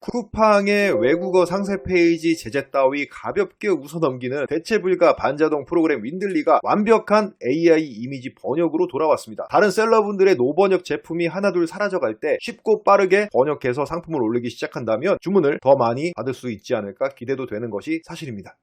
쿠팡의 외국어 상세 페이지 제작 따위 가볍게 웃어넘기는 대체불가 반자동 프로그램 윈들리가 완벽한 AI 이미지 번역으로 돌아왔습니다. 다른 셀러분들의 노번역 제품이 하나둘 사라져갈 때 쉽고 빠르게 번역해서 상품을 올리기 시작한다면 주문을 더 많이 받을 수 있지 않을까 기대도 되는 것이 사실입니다.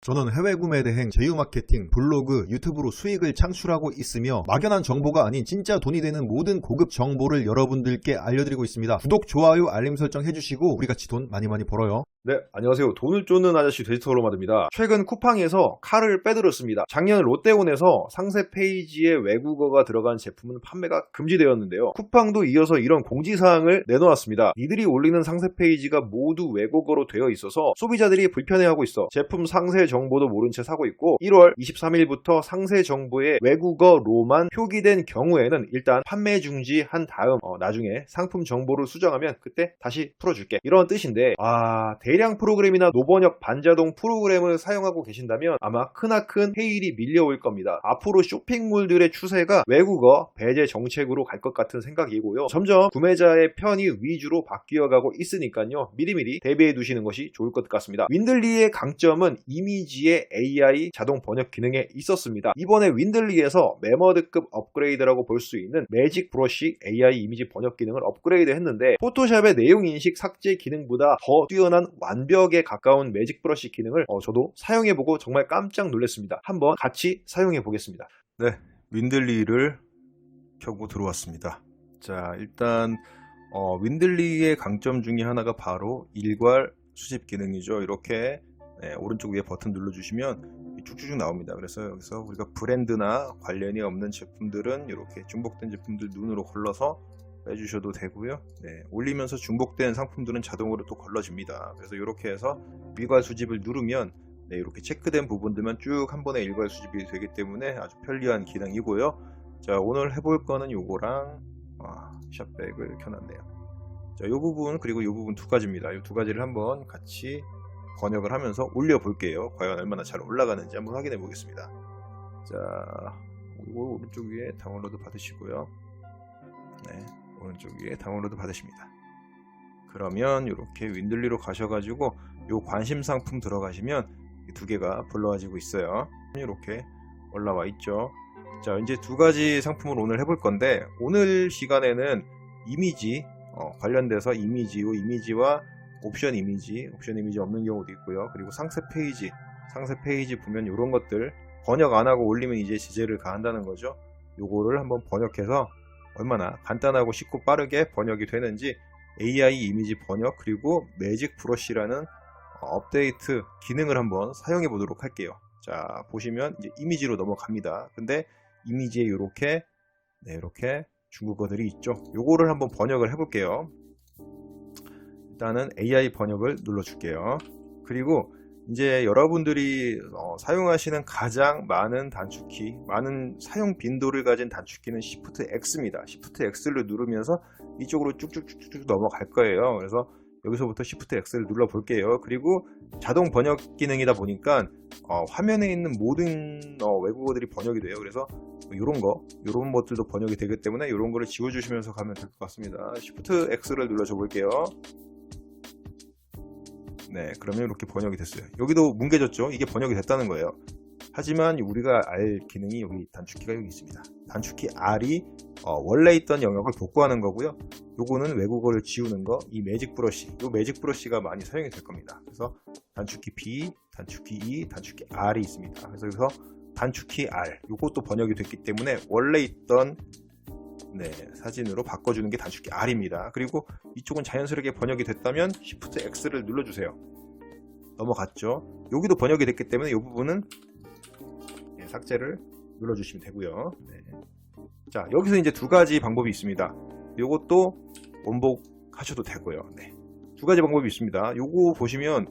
저는 해외 구매 대행, 제휴 마케팅, 블로그, 유튜브로 수익을 창출하고 있으며 막연한 정보가 아닌 진짜 돈이 되는 모든 고급 정보를 여러분들께 알려드리고 있습니다. 구독, 좋아요, 알림 설정 해주시고 우리 같이 돈 많이 많이 벌어요. 네, 안녕하세요. 돈을 쫓는 아저씨 디지털 로마드입니다. 최근 쿠팡에서 칼을 빼들었습니다. 작년 롯데온에서 상세 페이지에 외국어가 들어간 제품은 판매가 금지되었는데요. 쿠팡도 이어서 이런 공지사항을 내놓았습니다. 이들이 올리는 상세 페이지가 모두 외국어로 되어 있어서 소비자들이 불편해하고 있어 제품 상세 정보도 모른 채 사고 있고 1월 23일부터 상세 정보에 외국어로만 표기된 경우에는 일단 판매 중지한 다음 어, 나중에 상품 정보를 수정하면 그때 다시 풀어줄게 이런 뜻인데 아 대량 프로그램이나 노번역 반자동 프로그램을 사용하고 계신다면 아마 크나큰 해일이 밀려올 겁니다. 앞으로 쇼핑몰들의 추세가 외국어 배제 정책으로 갈 것 같은 생각이고요. 점점 구매자의 편의 위주로 바뀌어가고 있으니까요. 미리미리 대비해 두시는 것이 좋을 것 같습니다. 윈들리의 강점은 이미지의 AI 자동 번역 기능에 있었습니다. 이번에 윈들리에서 메머드급 업그레이드라고 볼 수 있는 매직 브러쉬 AI 이미지 번역 기능을 업그레이드 했는데 포토샵의 내용 인식 삭제 기능보다 더 뛰어난 완벽에 가까운 매직 브러쉬 기능을 어, 저도 사용해보고 정말 깜짝 놀랐습니다. 한번 같이 사용해 보겠습니다. 네, 윈들리를 켜고 들어왔습니다. 자, 일단 어, 윈들리의 강점 중에 하나가 바로 일괄 수집 기능이죠. 이렇게 네, 오른쪽 위에 버튼 눌러주시면 쭉쭉쭉 나옵니다. 그래서 여기서 우리가 브랜드나 관련이 없는 제품들은 이렇게 중복된 제품들 눈으로 걸러서 빼주셔도 되고요. 네, 올리면서 중복된 상품들은 자동으로 또 걸러집니다. 그래서 이렇게 해서 일괄 수집을 누르면 네, 이렇게 체크된 부분들만 쭉 한 번에 일괄 수집이 되기 때문에 아주 편리한 기능이고요. 자, 오늘 해볼 거는 요거랑 아, 샷백을 켜놨네요. 자, 요 부분 그리고 요 부분 두 가지입니다. 이 두 가지를 한번 같이 번역을 하면서 올려 볼게요. 과연 얼마나 잘 올라가는지 한번 확인해 보겠습니다. 자, 오른쪽 위에 다운로드 받으시고요. 네, 오른쪽 위에 다운로드 받으십니다. 그러면 이렇게 윈들리로 가셔가지고 요 관심 상품 들어가시면 이두 개가 불러와지고 있어요. 이렇게 올라와 있죠. 자, 이제 두 가지 상품을 오늘 해볼 건데 오늘 시간에는 이미지 어, 관련돼서 이미지, 요 이미지와 옵션 이미지, 옵션 이미지 없는 경우도 있고요. 그리고 상세 페이지, 상세 페이지 보면 이런 것들 번역 안 하고 올리면 이제 제재를 가한다는 거죠. 요거를 한번 번역해서 얼마나 간단하고 쉽고 빠르게 번역이 되는지 AI 이미지 번역 그리고 매직 브러쉬라는 어, 업데이트 기능을 한번 사용해 보도록 할게요. 자 보시면 이제 이미지로 넘어갑니다. 근데 이미지에 이렇게 네, 이렇게 중국어들이 있죠. 요거를 한번 번역을 해볼게요. 일단은 AI 번역을 눌러줄게요. 그리고 이제 여러분들이 어, 사용하시는 가장 많은 단축키, 많은 사용 빈도를 가진 단축키는 Shift X입니다. Shift X를 누르면서 이쪽으로 쭉쭉쭉쭉 넘어갈 거예요. 그래서 여기서부터 Shift X를 눌러 볼게요. 그리고 자동 번역 기능이다 보니까 어, 화면에 있는 모든 어, 외국어들이 번역이 돼요. 그래서 이런 거, 이런 것들도 번역이 되기 때문에 이런 거를 지워주시면서 가면 될 것 같습니다. Shift X를 눌러줘 볼게요. 네, 그러면 이렇게 번역이 됐어요. 여기도 뭉개졌죠? 이게 번역이 됐다는 거예요. 하지만 우리가 알 기능이 여기 단축키가 여기 있습니다. 단축키 R이 어, 원래 있던 영역을 복구하는 거고요. 요거는 외국어를 지우는 거, 이 매직 브러쉬, 요 매직 브러쉬가 많이 사용이 될 겁니다. 그래서 단축키 B, 단축키 E, 단축키 R이 있습니다. 그래서 여기서 단축키 R, 요것도 번역이 됐기 때문에 원래 있던 네, 사진으로 바꿔주는 게 단축키 R입니다. 그리고 이쪽은 자연스럽게 번역이 됐다면 Shift X를 눌러주세요. 넘어갔죠. 여기도 번역이 됐기 때문에 이 부분은 네, 삭제를 눌러주시면 되고요. 네. 자, 여기서 이제 두 가지 방법이 있습니다. 이것도 원복하셔도 되고요. 네. 두 가지 방법이 있습니다. 요거 보시면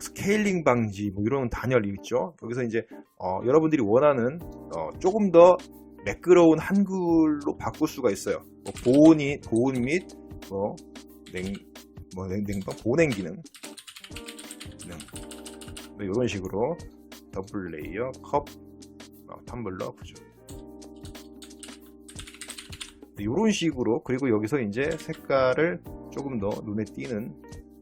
스케일링 방지 뭐 이런 단열이 있죠. 여기서 이제 어, 여러분들이 원하는 어, 조금 더 매끄러운 한글로 바꿀 수가 있어요. 뭐 보온이 보온 및뭐 냉, 뭐 냉, 냉방 보냉 기능, 기능. 뭐 이런 식으로 더블 레이어 컵 어, 텀블러 구조. 이런 식으로 그리고 여기서 이제 색깔을 조금 더 눈에 띄는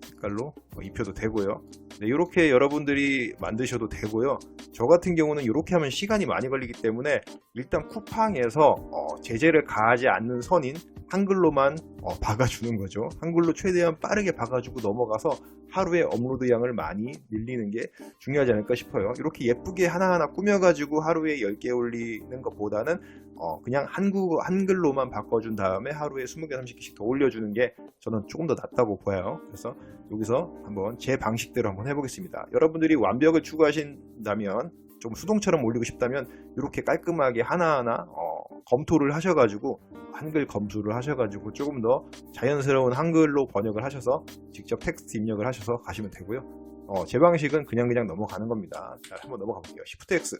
색깔로 뭐 입혀도 되고요. 네, 이렇게 여러분들이 만드셔도 되고요. 저 같은 경우는 이렇게 하면 시간이 많이 걸리기 때문에 일단 쿠팡에서 어, 제재를 가하지 않는 선인 한글로만 어, 박아주는 거죠. 한글로 최대한 빠르게 박아주고 넘어가서 하루에 업로드 양을 많이 늘리는 게 중요하지 않을까 싶어요. 이렇게 예쁘게 하나하나 꾸며가지고 하루에 10개 올리는 것보다는 어, 그냥 한국, 한글로만 바꿔준 다음에 하루에 20개, 30개씩 더 올려주는 게 저는 조금 더 낫다고 보여요. 그래서 여기서 한번 제 방식대로 한번 해보겠습니다. 여러분들이 완벽을 추구하신다면 좀 수동처럼 올리고 싶다면 이렇게 깔끔하게 하나하나 어, 검토를 하셔가지고 한글 검수를 하셔가지고 조금 더 자연스러운 한글로 번역을 하셔서 직접 텍스트 입력을 하셔서 가시면 되고요. 어, 제 방식은 그냥 그냥 넘어가는 겁니다. 자, 한번 넘어가 볼게요. Shift X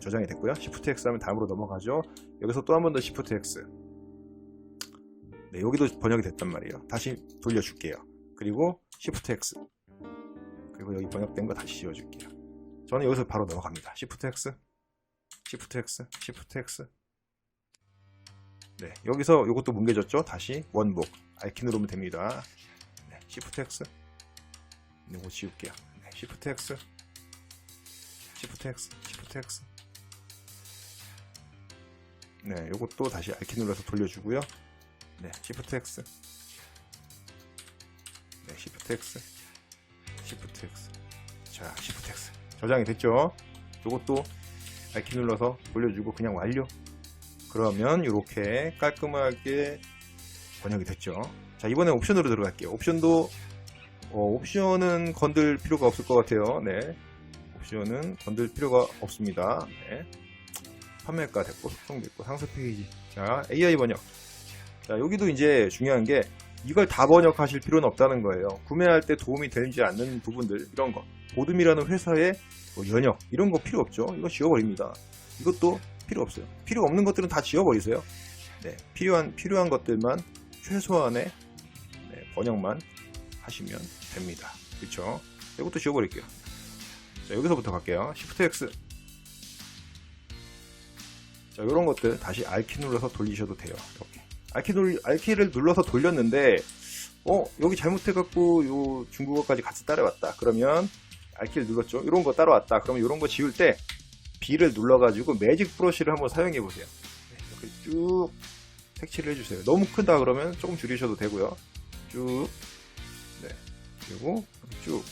저장이 됐고요. Shift X 하면 다음으로 넘어가죠. 여기서 또 한 번 더 Shift X. 네, 여기도 번역이 됐단 말이에요. 다시 돌려줄게요. 그리고 Shift X. 그리고 여기 번역된 거 다시 지워줄게요. 저는 여기서 바로 넘어갑니다. Shift X, Shift X, Shift X. 네, 여기서 이것도 뭉개졌죠? 다시 원복. 알키 누르면 됩니다. 네, Shift X. 이거 지울게요. 네, Shift X, Shift X, Shift X. 네, 이것도 다시 알키 눌러서 돌려주고요. 네, Shift X. 네, Shift X. Shift X. 자, Shift X. 저장이 됐죠? 이것도 알키 눌러서 돌려주고 그냥 완료. 그러면 이렇게 깔끔하게 번역이 됐죠. 자, 이번에 옵션으로 들어갈게요. 옵션도 어, 옵션은 건들 필요가 없을 것 같아요. 네. 옵션은 건들 필요가 없습니다. 네. 판매가 됐고, 속성 됐고, 상세 페이지. 자, AI 번역. 자, 여기도 이제 중요한 게 이걸 다 번역하실 필요는 없다는 거예요. 구매할 때 도움이 되지 않는 부분들, 이런 거. 보듬이라는 회사의 뭐 연역, 이런 거 필요 없죠. 이거 지워버립니다. 이것도 필요 없어요. 필요 없는 것들은 다 지워버리세요. 네, 필요한, 필요한 것들만 최소한의 네, 번역만 하시면 됩니다. 그쵸? 이것도 지워버릴게요. 자, 여기서부터 갈게요. Shift X. 자, 이런 것들 다시 R키 눌러서 돌리셔도 돼요. 이렇게. R키 돌, R키를 눌러서 돌렸는데, 어, 여기 잘못해갖고, 요 중국어까지 같이 따라왔다. 그러면, R키를 눌렀죠. 이런 거 따라왔다. 그러면 이런 거 지울 때, B를 눌러가지고 매직 브러쉬를 한번 사용해 보세요. 네, 이렇게 쭉 색칠을 해주세요. 너무 크다 그러면 조금 줄이셔도 되고요. 쭉, 네, 그리고 쭉,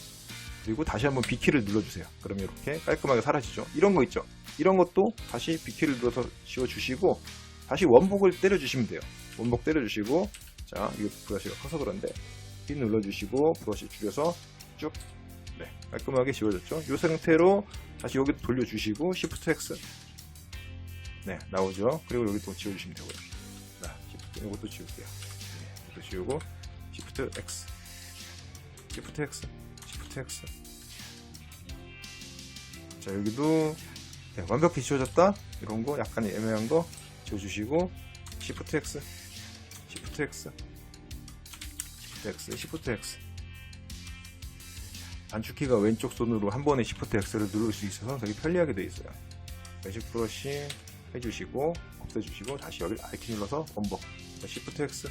그리고 다시 한번 B키를 눌러주세요. 그러면 이렇게 깔끔하게 사라지죠. 이런 거 있죠. 이런 것도 다시 B키를 눌러서 지워주시고, 다시 원복을 때려주시면 돼요. 원복 때려주시고, 자, 이거 브러쉬가 커서 그런데, B 눌러주시고, 브러쉬 줄여서 쭉, 네, 깔끔하게 지워졌죠. 이 상태로 다시 여기 돌려주시고 Shift X. 네 나오죠. 그리고 여기 또 지워주시면 되고요. 자 이것도 지울게요. 네, 이것도 지우고 Shift X. Shift X Shift X. 자 여기도 네, 완벽히 지워졌다? 이런 거 약간 애매한 거 지워주시고 Shift X Shift X Shift X Shift X 단축키가 왼쪽 손으로 한 번에 Shift X를 누를 수 있어서 되게 편리하게 되어 있어요. 매직 브러쉬 해주시고 없애주시고 다시 여기 R키 눌러서 원복 Shift X.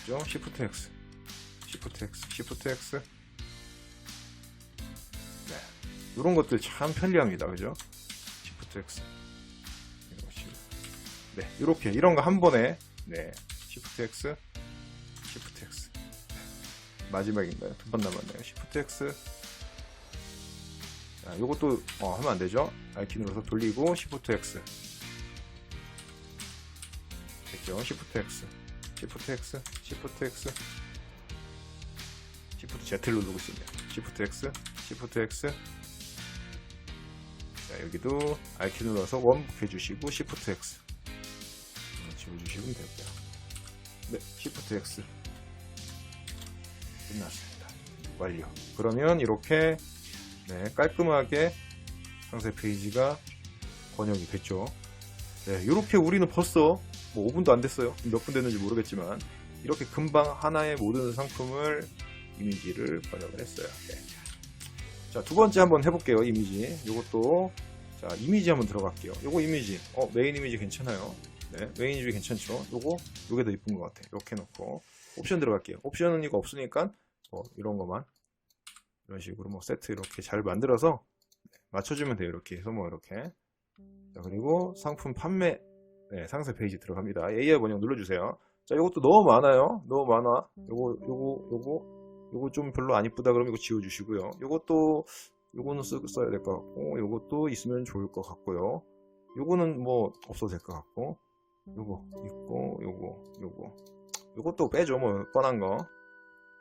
그죠? Shift X. Shift X Shift X. 네. 이런 것들 참 편리합니다. 그죠? Shift X. 네, 이렇게. 이런 거 한 번에. 네, Shift X 마지막인가요? 두 번 남았네요. Shift X. 자, 요것도 어, 하면 안 되죠? 알키 눌러서 돌리고 Shift X. 됐죠? Shift X. Shift X. Shift X. Shift Z를 누르고 있습니다. Shift X. Shift X. 자, 여기도 알키 눌러서 원복해 주시고 Shift X. 지워 주시면 되고요. 네, Shift X. 끝났습니다. 완료. 그러면 이렇게 네, 깔끔하게 상세 페이지가 번역이 됐죠. 네, 이렇게 우리는 벌써 뭐 5분도 안 됐어요. 몇 분 됐는지 모르겠지만 이렇게 금방 하나의 모든 상품을 이미지를 번역을 했어요. 네. 자, 두 번째 한번 해볼게요. 이미지. 이것도 자, 이미지 한번 들어갈게요. 요거 이미지. 어, 메인 이미지 괜찮아요. 네, 메인 이미지 괜찮죠? 요거, 요게 더 이쁜 것 같아. 이렇게 놓고. 옵션 들어갈게요. 옵션은 이거 없으니까, 뭐, 이런 것만. 이런 식으로 뭐, 세트 이렇게 잘 만들어서, 네, 맞춰주면 돼요. 이렇게 해서 뭐, 이렇게. 자, 그리고 상품 판매, 네, 상세 페이지 들어갑니다. AI 번역 눌러주세요. 자, 요것도 너무 많아요. 너무 많아. 요거, 요거, 요거, 요거 좀 별로 안 이쁘다 그러면 이거 지워주시고요. 요것도, 요거는 쓰, 써야 될 것 같고, 요것도 있으면 좋을 것 같고요. 요거는 뭐, 없어도 될 것 같고, 요거 있고, 요거, 요거. 요것도 빼죠, 뭐, 뻔한 거.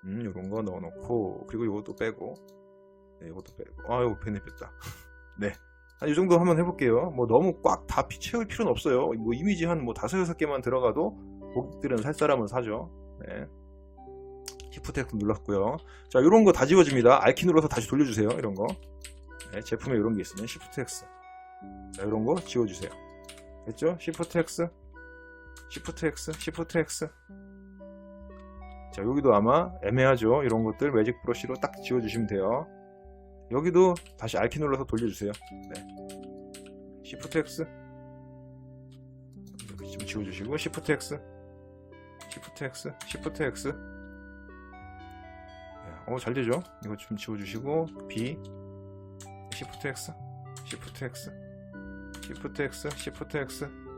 음, 요런 거 넣어놓고, 그리고 요것도 빼고, 네, 요것도 빼고. 아, 요거 펜에 뺐다. 네. 한 이 정도 한번 해볼게요. 뭐, 너무 꽉 다 채울 필요는 없어요. 뭐, 이미지 한 뭐, 다섯, 여섯 개만 들어가도, 고객들은 살 사람은 사죠. 네. 시프트 눌렀고요. 자, 이런 거 다 지워집니다. 알키 눌러서 다시 돌려주세요. 이런 거. 네, 제품에 이런 게 있으면 시프트 X. 자, 이런 거 지워주세요. 됐죠? 시프트 X. 시프트 X. 시프트 X. 자, 여기도 아마 애매하죠. 이런 것들 매직 브러쉬로 딱 지워주시면 돼요. 여기도 다시 알키 눌러서 돌려주세요. 네. 시프트 X. 이렇게 좀 지워주시고, 시프트 X. 시프트 X. 시프트 X. 네, 어, 잘 되죠? 이거 좀 지워주시고, B. 시프트 X. 시프트 X. 시프트 X. 시프트 X.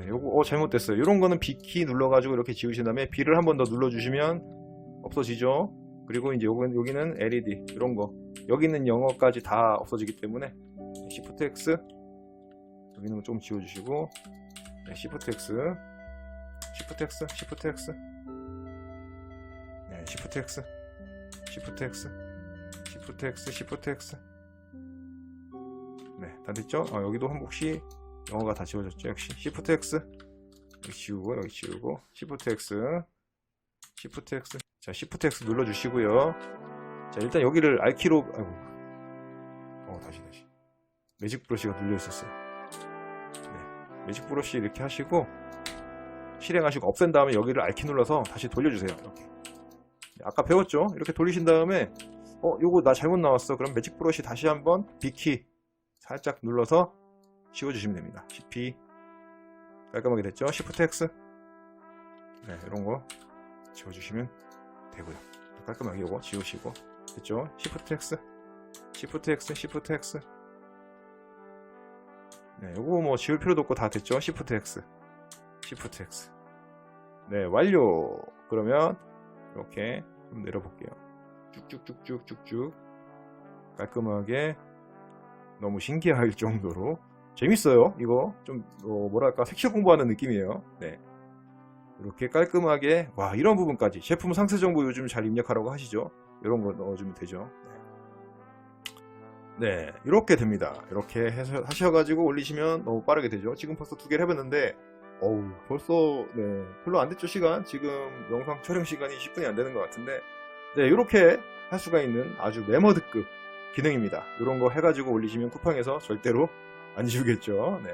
네, 요거, 어, 잘못됐어요. 이런 거는 B키 눌러가지고 이렇게 지우신 다음에 B를 한 번 더 눌러주시면 없어지죠? 그리고 이제 요건, 여기는 LED, 이런 거. 여기 있는 영어까지 다 없어지기 때문에 Shift X. 여기는 좀 지워주시고, 네, Shift X. Shift X, Shift X. 네, Shift X. Shift X. Shift X, Shift X. 네, 다 됐죠? 어, 여기도 한 혹시 영어가 다 지워졌죠? 역시 Shift X. 여기 지우고, 여기 지우고, Shift X. Shift X. 자, Shift X 눌러주시고요. 자, 일단 여기를 R키로, 아이고. 어, 다시, 다시. 매직 브러쉬가 눌려 있었어요. 네. 매직 브러쉬 이렇게 하시고, 실행하시고, 없앤 다음에 여기를 R키 눌러서 다시 돌려주세요. 이렇게. 네, 아까 배웠죠? 이렇게 돌리신 다음에, 어, 요거 나 잘못 나왔어. 그럼 매직 브러쉬 다시 한번 B키 살짝 눌러서 지워주시면 됩니다. CP. 깔끔하게 됐죠? Shift X. 네, 이런 거 지워주시면 되고요. 깔끔하게 이거 지우시고. 됐죠? Shift X. Shift X, Shift X. 네, 요거 뭐 지울 필요도 없고 다 됐죠? Shift X. Shift X. 네, 완료. 그러면 이렇게 좀 내려볼게요. 쭉쭉쭉쭉쭉쭉 깔끔하게 너무 신기할 정도로 재밌어요. 이거 좀 어, 뭐랄까 섹시 공부하는 느낌이에요. 네. 이렇게 깔끔하게 와 이런 부분까지 제품 상세 정보 요즘 잘 입력하라고 하시죠. 이런 거 넣어주면 되죠. 네, 네, 이렇게 됩니다. 이렇게 해서 하셔가지고 올리시면 너무 빠르게 되죠. 지금 벌써 두 개를 해봤는데 어우 벌써 네 별로 안 됐죠 시간. 지금 영상 촬영 시간이 10분이 안 되는 것 같은데 네 이렇게 할 수가 있는 아주 메머드급 기능입니다. 이런 거 해가지고 올리시면 쿠팡에서 절대로 안 지우겠죠. 네.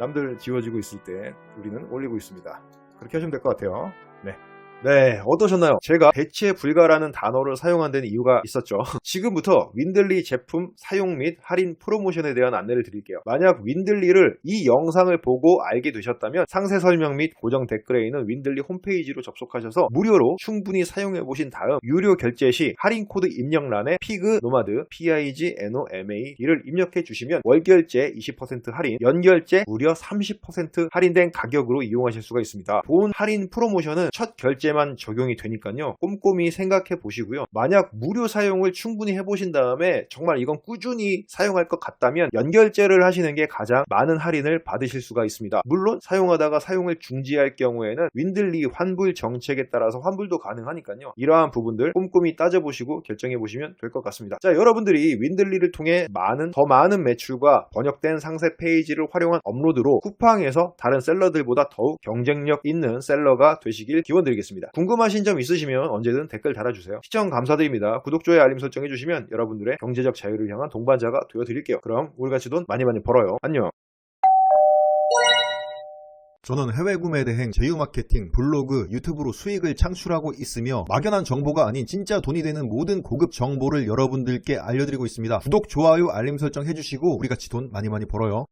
남들 지워지고 있을 때 우리는 올리고 있습니다. 그렇게 하시면 될 것 같아요. 네. 네, 어떠셨나요? 제가 대체 불가라는 단어를 사용한 데는 이유가 있었죠. 지금부터 윈들리 제품 사용 및 할인 프로모션에 대한 안내를 드릴게요. 만약 윈들리를 이 영상을 보고 알게 되셨다면 상세 설명 및 고정 댓글에 있는 윈들리 홈페이지로 접속하셔서 무료로 충분히 사용해 보신 다음 유료 결제 시 할인 코드 입력란에 피그 노마드 PIG NOMAD를 입력해 주시면 월 결제 20% 할인, 연 결제 무려 30% 할인된 가격으로 이용하실 수가 있습니다. 본 할인 프로모션은 첫 결제 만 적용이 되니까요. 꼼꼼히 생각해 보시고요. 만약 무료 사용을 충분히 해보신 다음에 정말 이건 꾸준히 사용할 것 같다면 연결제를 하시는 게 가장 많은 할인을 받으실 수가 있습니다. 물론 사용하다가 사용을 중지할 경우에는 윈들리 환불 정책에 따라서 환불도 가능하니까요. 이러한 부분들 꼼꼼히 따져보시고 결정해 보시면 될 것 같습니다. 자, 여러분들이 윈들리를 통해 많은 더 많은 매출과 번역된 상세 페이지를 활용한 업로드로 쿠팡에서 다른 셀러들보다 더욱 경쟁력 있는 셀러가 되시길 기원드리겠 습니다. 궁금하신 점 있으시면 언제든 댓글 달아주세요. 시청 감사드립니다. 구독, 좋아요, 알림 설정 해주시면 여러분들의 경제적 자유를 향한 동반자가 되어드릴게요. 그럼 우리 같이 돈 많이 많이 벌어요. 안녕. 저는 해외 구매 대행, 제휴 마케팅, 블로그, 유튜브로 수익을 창출하고 있으며 막연한 정보가 아닌 진짜 돈이 되는 모든 고급 정보를 여러분들께 알려드리고 있습니다. 구독, 좋아요, 알림 설정 해주시고 우리 같이 돈 많이 많이 벌어요.